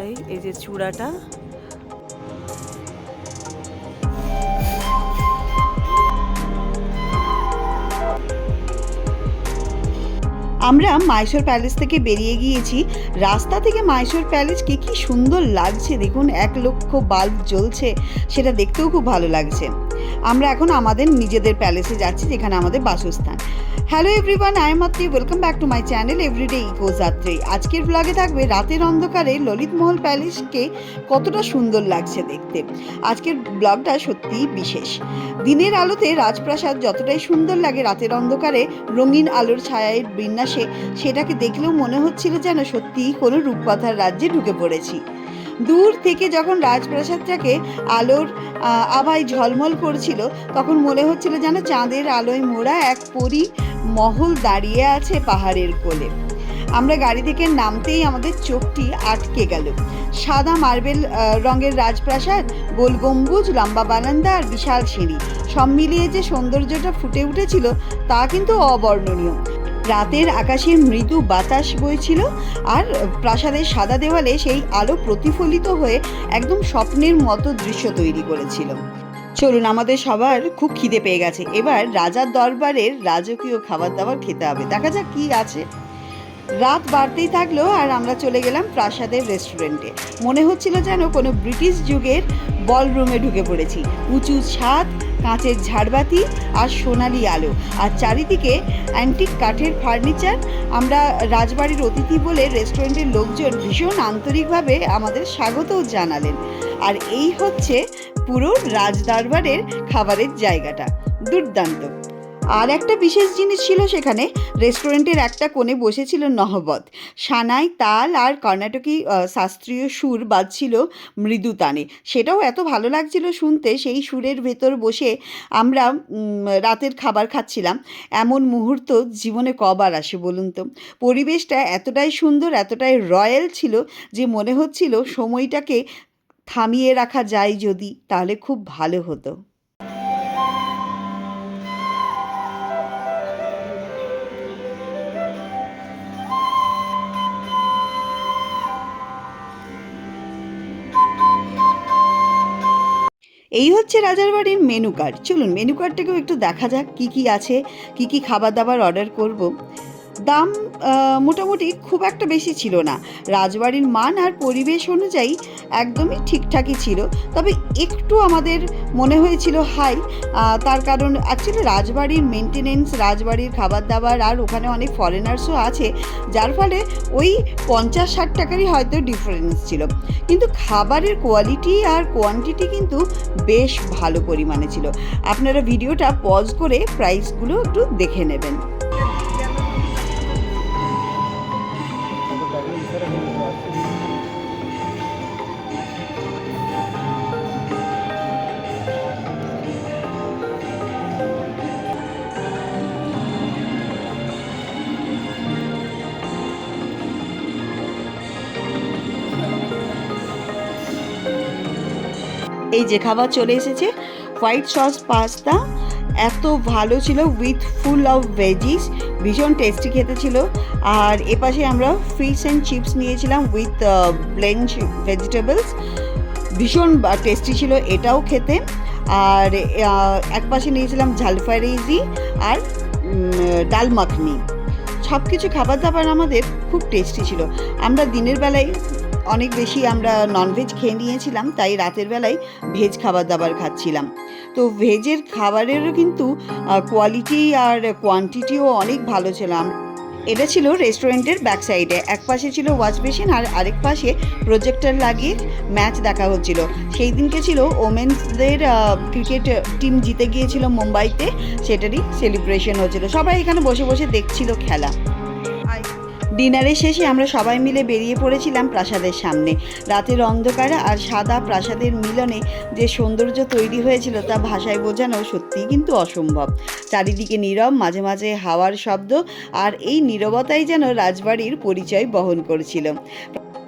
তাই এই যে চূড়াটা। আমরা মাইশোর প্যালেস থেকে বেরিয়ে গিয়েছি। রাস্তা থেকে মাইশোর প্যালেসকে কি সুন্দর লাগছে দেখুন, এক লক্ষ বাল্ব জ্বলছে, সেটা দেখতেও খুব ভালো লাগছে। আমরা এখন আমাদের নিজেদের প্যালেসে যাচ্ছি, যেখানে আমাদের বাসস্থান। Hello everyone I am Atri welcome back to my channel everyday eco যাত্রী আজকের ব্লগে থাকবে রাতের অন্ধকারে ললিতমহল প্যালেসকে কতটা সুন্দর লাগছে দেখতে। আজকের ব্লগটা সত্যিই বিশেষ। দিনের আলোতে রাজপ্রাসাদ যতটাই সুন্দর লাগে রাতের অন্ধকারে, রঙিন আলোর ছায়ায় বিন্যাসে সেটাকে দেখলেও মনে হচ্ছিল যেন সত্যিই কোনো রূপকথার রাজ্যে ঢুকে পড়েছি। দূর থেকে যখন রাজপ্রাসাদটাকে আলোর আভায় ঝলমল করছিল, তখন মনে হচ্ছিল যেন চাঁদের আলোয় মোড়া এক পরি মহল দাঁড়িয়ে আছে পাহাড়ের কোলে। আমরা গাড়ি থেকে নামতেই আমাদের চোখটি আটকে গেল। সাদা মার্বেল রঙের রাজপ্রাসাদ, গোল গম্বুজ, লম্বা বারান্দা আর বিশাল সিঁড়ি। সব মিলিয়ে যে সৌন্দর্যটা ফুটে উঠেছিল তা কিন্তু অবর্ণনীয়। রাতের আকাশে মৃদু বাতাস বইছিল আর প্রাসাদের সাদা দেওয়ালে সেই আলো প্রতিফলিত হয়ে একদম স্বপ্নের মতো দৃশ্য তৈরি করেছিল। চলুন, আমাদের সবার খুব খিদে পেয়ে গেছে। এবার রাজার দরবারের রাজকীয় খাবার দাবার খেতে হবে। দেখা যাক কি আছে। রাত বাড়তেই থাকল আর আমরা চলে গেলাম প্রাসাদের রেস্টুরেন্টে। মনে হচ্ছিল যেন কোনো ব্রিটিশ যুগের বলরুমে ঢুকে পড়েছি। উঁচু ছাদ কাঁচের ঝাড়বাতি আর সোনালি আলো। আর চারিদিকে অ্যান্টিক কাঠের ফার্নিচার আমরা রাজবাড়ির অতিথি বলে রেস্টুরেন্টের লোকজন ভীষণ আন্তরিকভাবে আমাদের স্বাগতও জানালেন। আর এই হচ্ছে পুরো রাজদরবারের খাবারের জায়গাটা। দুর্দান্ত। আর একটা বিশেষ জিনিস ছিল সেখানে, রেস্টুরেন্টের একটা কোণে বসেছিল নহবত। সানাই, তাল আর কর্ণাটকী শাস্ত্রীয় সুর বাজছিল মৃদু তানে। সেটাও এত ভালো লাগছিল শুনতে, সেই সুরের ভেতর বসে আমরা রাতের খাবার খাচ্ছিলাম। এমন মুহূর্ত জীবনে কবার আসে বলুন তো। পরিবেশটা এতটাই সুন্দর, এতটাই রয়্যাল ছিল যে মনে হচ্ছিল সময়টাকে থামিয়ে রাখা যায় যদি, তাহলে খুব ভালো হতো। এই হচ্ছে রাজার বাড়ির মেনু কার্ড চলুন মেনু কার্ডটাকেও একটু দেখা যাক কি কি আছে, কি কি খাবার দাবার অর্ডার করব। দাম মোটামুটি খুব একটা বেশি ছিল না। রাজবাড়ির মান আর পরিবেশ অনুযায়ী একদমই ঠিকঠাকই ছিল। তবে একটু আমাদের মনে হয়েছিল হাই তার কারণ অ্যাকচুয়ালি রাজবাড়ির মেনটেনেন্স রাজবাড়ির খাবার দাবার আর ওখানে অনেক ফরেনার্সও আছে, যার ফলে ওই পঞ্চাশ ষাট টাকারই হয়তো ডিফারেন্স ছিল। কিন্তু খাবারের কোয়ালিটি আর কোয়ান্টিটি কিন্তু বেশ ভালো পরিমাণে ছিল। আপনারা ভিডিওটা পজ করে প্রাইসগুলো একটু দেখে নেবেন। এই যে খাবার চলে এসেছে হোয়াইট সস পাস্তা এত ভালো ছিল উইথ ফুল অফ ভেজিস ভীষণ টেস্টি খেতে ছিল। আর এপাশে আমরা ফিশ অ্যান্ড চিপস নিয়েছিলাম উইথ ব্লেঞ্চ ভেজিটেবলস ভীষণ টেস্টি ছিল এটাও খেতে। আর এক পাশে নিয়েছিলাম ঝালফারিজি আর ডাল মাখনি। সব কিছু খাবার দাবার আমাদের খুব টেস্টি ছিল। আমরা দিনের বেলায় অনেক বেশি আমরা ননভেজ খেয়ে নিয়েছিলাম, তাই রাতের বেলায় ভেজ খাবার দাবার খাচ্ছিলাম। তো ভেজের খাবারেরও কিন্তু কোয়ালিটি আর কোয়ান্টিটিও অনেক ভালো ছিলাম এটা ছিল রেস্টুরেন্টের ব্যাক সাইডে এক পাশে ছিল ওয়াশ বেসিন আর আরেক পাশে প্রজেক্টর লাগিয়ে ম্যাচ দেখা হচ্ছিল। সেই দিনকে ছিল ওমেন্সদের ক্রিকেট টিম জিতে গিয়েছিল মুম্বাইতে। সেটারই সেলিব্রেশন হচ্ছিল। সবাই এখানে বসে বসে দেখছিল খেলা। ডিনারের শেষে আমরা সবাই মিলে বেরিয়ে পড়েছিলাম প্রাসাদের সামনে। রাতের অন্ধকারে আর সাদা প্রাসাদের মিলনে যে সৌন্দর্য তৈরি হয়েছিল তা ভাষায় বোঝানো সত্যিই কিন্তু অসম্ভব। চারিদিকে নীরব, মাঝে মাঝে হাওয়ার শব্দ আর এই নীরবতাই যেন রাজবাড়ির পরিচয় বহন করছিল।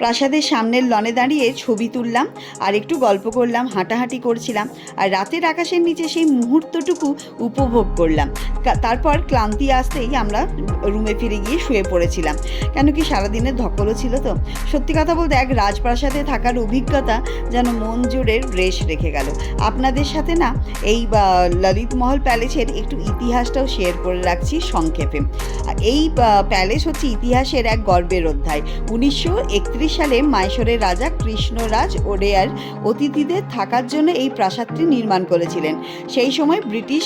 প্রাসাদের সামনের লনে দাঁড়িয়ে ছবি তুললাম আর একটু গল্প করলাম হাঁটাহাঁটি করছিলাম আর রাতের আকাশের নিচে সেই মুহূর্তটুকু উপভোগ করলাম। তারপর ক্লান্তি আসতেই আমরা রুমে ফিরে গিয়ে শুয়ে পড়েছিলাম। কেন কি সারাদিনের ধকলও ছিল তো। সত্যি কথা বলতে এক রাজপ্রাসাদে থাকার অভিজ্ঞতা যেন মন জুড়ে রেশ রেখে গেল। আপনাদের সাথে না এই বা, ললিত মহল প্যালেসের একটু ইতিহাসটাও শেয়ার করে রাখছি সংক্ষেপে। এই প্যালেস হচ্ছে ইতিহাসের এক গর্বের অধ্যায়। উনিশশো একত্রিশ সালে মাইশোরের রাজা কৃষ্ণরাজ ওডেয়ার অতিথিদের থাকার জন্য এই প্রাসাদটি নির্মাণ করেছিলেন। সেই সময় ব্রিটিশ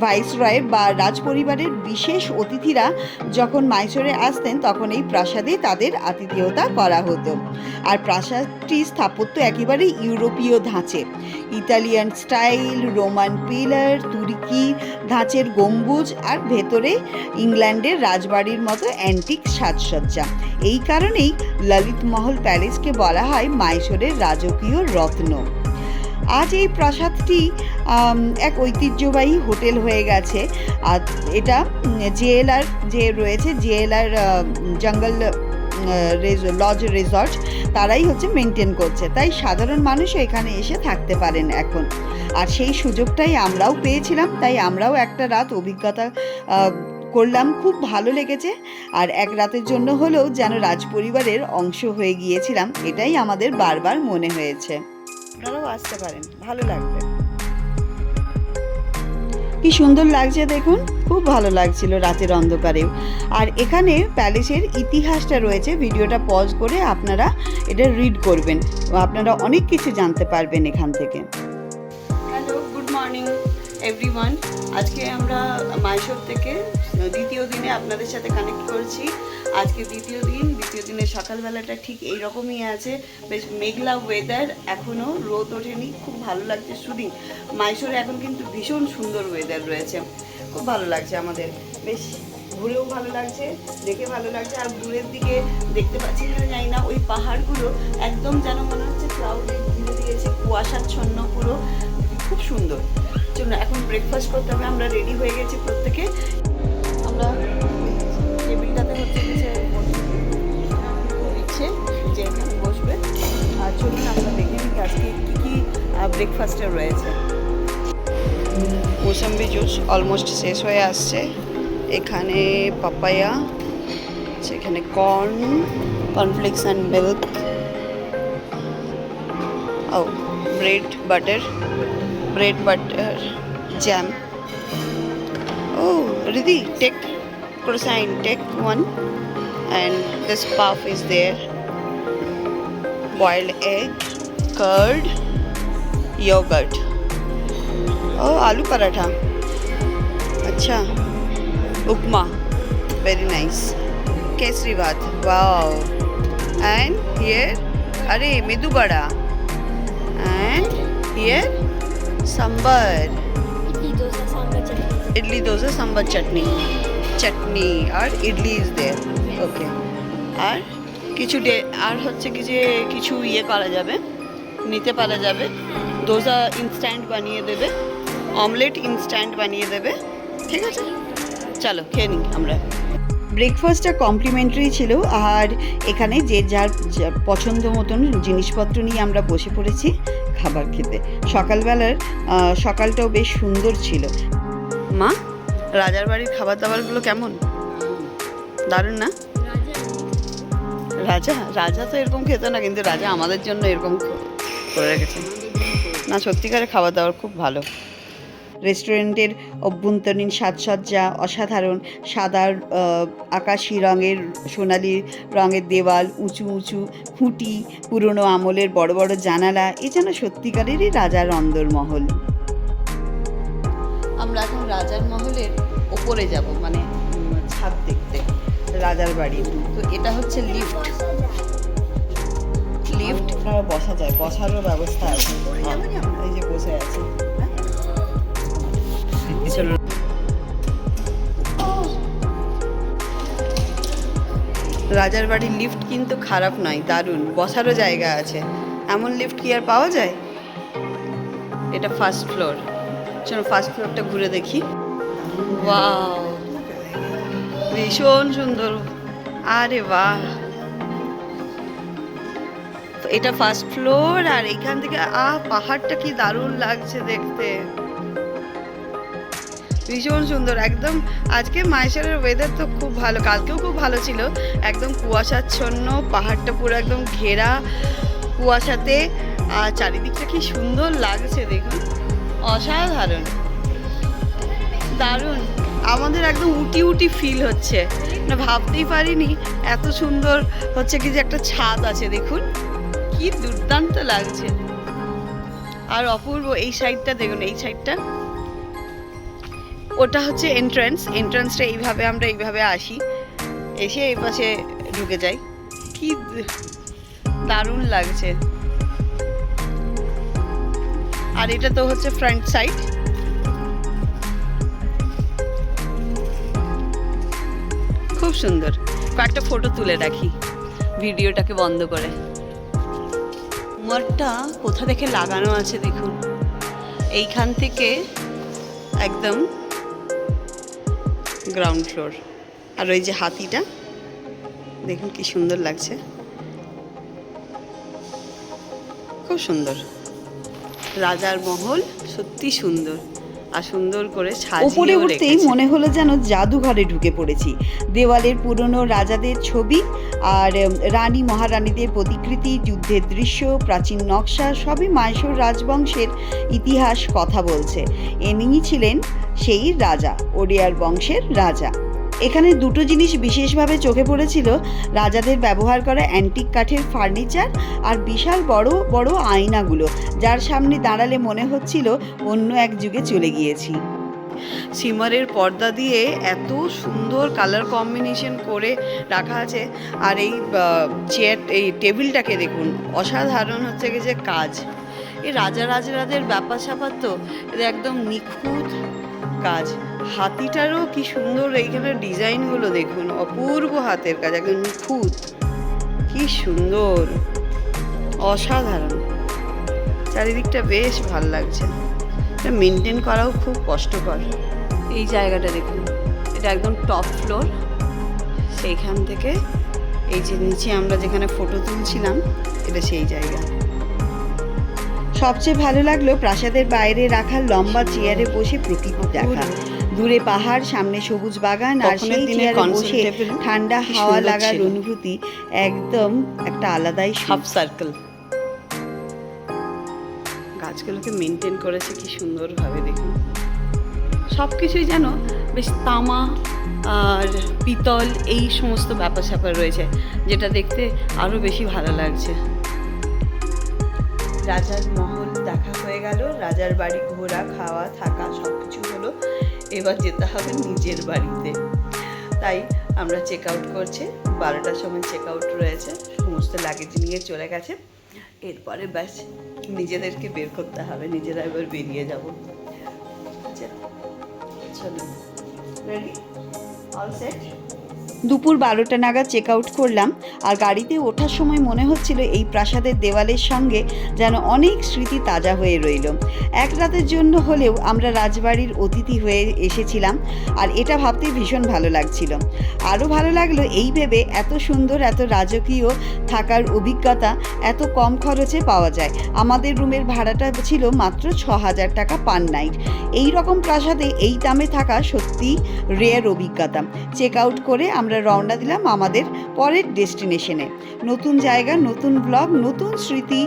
ভাইসরয় বা রাজপরিবারের বিশেষ অতিথিরা যখন মাইসোরে আসতেন, তখন এই প্রাসাদে তাদের আতিথেয়তা করা হতো। আর প্রাসাদটি স্থাপত্য একেবারে ইউরোপীয় ধাঁচে। ইতালিয়ান স্টাইল, রোমান পিলার, তুর্কি ধাঁচের গম্বুজ আর ভেতরে ইংল্যান্ডের রাজবাড়ির মতো অ্যান্টিক সাজসজ্জা। এই কারণেই ললিত মহল প্যালেসকে বলা হয় মাইসোরের রাজকীয় রত্ন। আজ এই প্রাসাদটি এক ঐতিহ্যবাহী হোটেল হয়ে গেছে। আর এটা জেএলআর যে রয়েছে, জেএলআর জঙ্গল লজ রিসর্ট, তারাই হচ্ছে মেনটেন করছে। তাই সাধারণ মানুষও এখানে এসে থাকতে পারেন এখন। আর সেই সুযোগটাই আমরাও পেয়েছিলাম, তাই আমরাও একটা রাত অভিজ্ঞতা করলাম, খুব ভালো লেগেছে। আর এক রাতের জন্য হলেও যেন রাজপরিবারের অংশ হয়ে গিয়েছিলাম, এটাই আমাদের বারবার মনে হয়েছে। আপনারাও আসতে পারেন, ভালো লাগবে। কি সুন্দর লাগছে দেখুন, খুব ভালো লাগছিল রাতের অন্ধকারেও। আর এখানে প্যালেসের ইতিহাসটা রয়েছে, ভিডিওটা পজ করে আপনারা এটা রিড করবেন। আপনারা অনেক কিছু জানতে পারবেন এখান থেকে। এভরিওয়ান আজকে আমরা মাইশোর থেকে, দ্বিতীয় দিনে আপনাদের সাথে কানেক্ট করছি। আজকে দ্বিতীয় দিন, দ্বিতীয় দিনের সকালবেলাটা ঠিক এই রকমই আছে। বেশ মেঘলা ওয়েদার এখনও রোদ ওঠেনি, খুব ভালো লাগছে শুধু মাইশোরে এখন কিন্তু ভীষণ সুন্দর ওয়েদার রয়েছে। খুব ভালো লাগছে আমাদের। বেশ ঘুরেও ভালো লাগছে, দেখে ভালো লাগছে। আর দূরের দিকে দেখতে পাচ্ছি না, জানি না, ওই পাহাড়গুলো একদম যেন মনে হচ্ছে ক্লাউডে ঘিরে দিয়েছে, কুয়াশাচ্ছন্ন পুরো। ব্রেকফাস্ট করতে হবে, আমরা রেডি হয়ে গেছি প্রত্যেকে। আমরা টেবিলটাতে হচ্ছে দিচ্ছে, যে এখানে বসবে। আর চলুন, আমরা দেখে নিই আজকে কী কী ব্রেকফাস্টে রয়েছে। মোসাম্বি জুস অলমোস্ট শেষ হয়ে আসছে। এখানে পাপায়া, সেখানে corn cornflakes and milk O bread butter bread butter jam oh Riddhi take croissant take one and this puff is there boiled egg curd yogurt oh aloo paratha अच्छा उपमा very nice Kesari भात wow and here अरे medu vada and here sambar idli dosa sambar chutney chutney আর idli is there okay আর কিছু আর হচ্ছে কি যে কিছু ইয়ে করা যাবে নিতে পারা যাবে দোসা ইনস্ট্যান্ট বানিয়ে দেবে অমলেট ইনস্ট্যান্ট বানিয়ে দেবে ঠিক আছে চলো খেয়ে নিই আমরা ব্রেকফাস্টটা কমপ্লিমেন্টারি ছিল আর এখানে যে যার পছন্দ মতন জিনিসপত্র নিয়ে আমরা বসে পড়েছি খাবার খেতে সকালবেলার সকালটাও বেশ সুন্দর ছিল মা? রাজার বাড়ির খাবার দাবারগুলো কেমন? দারুণ না? রাজা? রাজা তো এরকম খেত না, কিন্তু রাজা আমাদের জন্য এরকম করে রেখেছে। না, সত্যিকারের খাবার দাবার খুব ভালো। রেস্টুরেন্টের অভ্যন্তরীণ সাজসজ্জা অসাধারণ। সাদা আকাশি রঙের সোনালি রঙের দেওয়াল, উঁচু উঁচু খুঁটি, পুরনো আমলের বড় বড় জানালা, এ যেন সত্যিকারেরই রাজার অন্দরমহল। রাজার মহলের ওপরে যাব মানে ছাদ দেখতে রাজার বাড়ি। তো এটা হচ্ছে লিফট লিফট বসা যায় বসারও ব্যবস্থা আছে। এই যে বসে আছে। রাজার বাড়ির লিফট কিন্তু খারাপ নয় দারুণ বসারও জায়গা আছে। এমন লিফট কি আর পাওয়া যায়? এটা ফার্স্ট ফ্লোর চলো ফার্স্ট ফ্লোরটা ঘুরে দেখি। ওয়াও ভীষণ সুন্দর। আরে বাহ! এটা ফার্স্ট ফ্লোর আর এখান থেকে, আহ, পাহাড়টা কি দারুণ লাগছে দেখতে। ভীষণ সুন্দর, একদম আজকে মাইশোরের ওয়েদার তো খুব ভালো, কালকেও খুব ভালো ছিল। একদম কুয়াশাচ্ছন্ন, পাহাড়টা পুরো একদম ঘেরা কুয়াশাতে। আর চারিদিকটা কি সুন্দর লাগছে দেখুন। অসাধারণ। দারুণ। আমাদের একদম উটি উটি ফিল হচ্ছে। না, ভাবতেই পারিনি এত সুন্দর হচ্ছে কি যে একটা ছাদ আছে, দেখুন। কি দুর্দান্ত লাগছে। আর অপূর্ব, এই সাইডটা দেখুন, এই সাইডটা ওটা হচ্ছে এন্ট্রান্স এন্ট্রান্সটা এইভাবে আমরা এইভাবে আসি। এসে এই পাশে ঢুকে যাই। কি দারুণ লাগছে। আর এটা তো হচ্ছে ফ্রন্ট সাইড খুব সুন্দর। কয়েকটা ফটো তুলে রাখি, ভিডিওটাকে বন্ধ করে। উমারটা কোথা থেকে লাগানো আছে দেখুন। এইখান থেকে একদম গ্রাউন্ড ফ্লোর আর ওই যে হাতিটা, দেখুন কি সুন্দর লাগছে। খুব সুন্দর। রাজার মহল সত্যি সুন্দর। আর সুন্দর করে সাজিয়ে উঠতেই মনে হলো যেন জাদুঘরে ঢুকে পড়েছি। দেওয়ালের পুরনো রাজাদের ছবি আর রানী মহারানীদের প্রতিকৃতি যুদ্ধের দৃশ্য প্রাচীন নকশা সবই মাইশোর রাজবংশের ইতিহাস কথা বলছে। এনিই ছিলেন সেই রাজা ওডিয়ার বংশের রাজা। এখানে দুটো জিনিস বিশেষভাবে চোখে পড়েছিল। রাজাদের ব্যবহার করা অ্যান্টিক কাঠের ফার্নিচার আর বিশাল বড় বড় আয়নাগুলো, যার সামনে দাঁড়ালে মনে হচ্ছিল অন্য এক যুগে চলে গিয়েছি। সিমারের পর্দা দিয়ে এত সুন্দর কালার কম্বিনেশন করে রাখা আছে। আর এই চেয়ার এই টেবিলটাকে দেখুন, অসাধারণ হচ্ছে কি যে কাজ। এই রাজা রাজাদের ব্যাপার স্যাপার তো, এটা একদম নিখুঁত কাজ। হাতিটারও কি সুন্দর এইখানে ডিজাইনগুলো দেখুন, অপূর্ব হাতের কাজ, একদম নিখুঁত। কি সুন্দর, অসাধারণ। চারিদিকটা বেশ ভালো লাগছে। এটা মেনটেন করাও খুব কষ্টকর। এই জায়গাটা দেখুন, এটা একদম টপ ফ্লোর সেইখান থেকে এই যে নিচে আমরা যেখানে ফটো তুলছিলাম, এটা সেই জায়গা। সবচেয়ে ভালো লাগল প্রাসাদের বাইরে রাখা লম্বা চেয়ারে বসে প্রকৃতি দেখা। দূরে পাহাড় সামনে সবুজ বাগান আর সেই চেয়ারে বসে ঠান্ডা হাওয়া লাগার অনুভূতি একদম একটা আলাদাই। হাফ সার্কেল গাছগুলোকে মেনটেন করেছে কি সুন্দরভাবে দেখুন। সব কিছুই যেন বেশ তামা আর পিতল এই সমস্ত ব্যাপার স্যাপার রয়েছে যেটা দেখতে আরও বেশি ভালো লাগছে। রাজার মহল দেখা হয়ে গেল রাজার বাড়ি ঘোরা খাওয়া থাকা সব কিছু হলো এবার যেতে হবে নিজের বাড়িতে। তাই আমরা চেক আউট করছি বারোটার সময় চেক আউট রয়েছে, সমস্ত লাগেজ নিয়ে চলে গেছে। এরপরে ব্যাস, নিজেদেরকে বের করতে হবে, নিজেরা এবার বেরিয়ে যাব। আচ্ছা চলো রেডি অল সেট দুপুর বারোটা নাগাদ চেক আউট করলাম আর গাড়িতে ওঠার সময় মনে হচ্ছিল এই প্রাসাদের দেওয়ালের সঙ্গে যেন অনেক স্মৃতি তাজা হয়ে রইল। এক রাতের জন্য হলেও আমরা রাজবাড়ির অতিথি হয়ে এসেছিলাম আর এটা ভাবতে ভীষণ ভালো লাগছিল। আরও ভালো লাগল এই ভেবে এত সুন্দর, এত রাজকীয় থাকার অভিজ্ঞতা, এত কম খরচে পাওয়া যায়। আমাদের রুমের ভাড়াটা ছিল মাত্র ছ হাজার টাকা পার নাইট। এই রকম প্রাসাদে এই দামে থাকা সত্যি রেয়ার অভিজ্ঞতা। চেক আউট করে আমরা রওনা দিলাম আমাদের পরের ডেস্টিনেশনে। নতুন জায়গা, নতুন ব্লগ নতুন স্মৃতি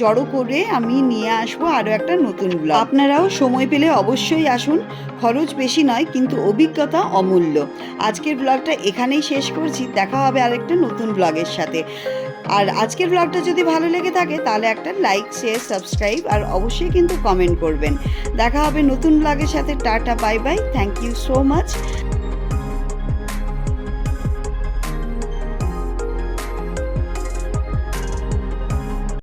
জড়ো করে আমি নিয়ে আসব আরও একটা নতুন ব্লগ আপনারাও সময় পেলে অবশ্যই আসুন। খরচ বেশি নয়, কিন্তু অভিজ্ঞতা অমূল্য। আজকের ব্লগটা এখানেই শেষ করছি। দেখা হবে আরেকটা নতুন ব্লগের সাথে। আর আজকের ব্লগটা যদি ভালো লেগে থাকে, তাহলে একটা লাইক শেয়ার সাবস্ক্রাইব আর অবশ্যই কিন্তু কমেন্ট করবেন। দেখা হবে নতুন ব্লগের সাথে। Tata bye bye thank you so much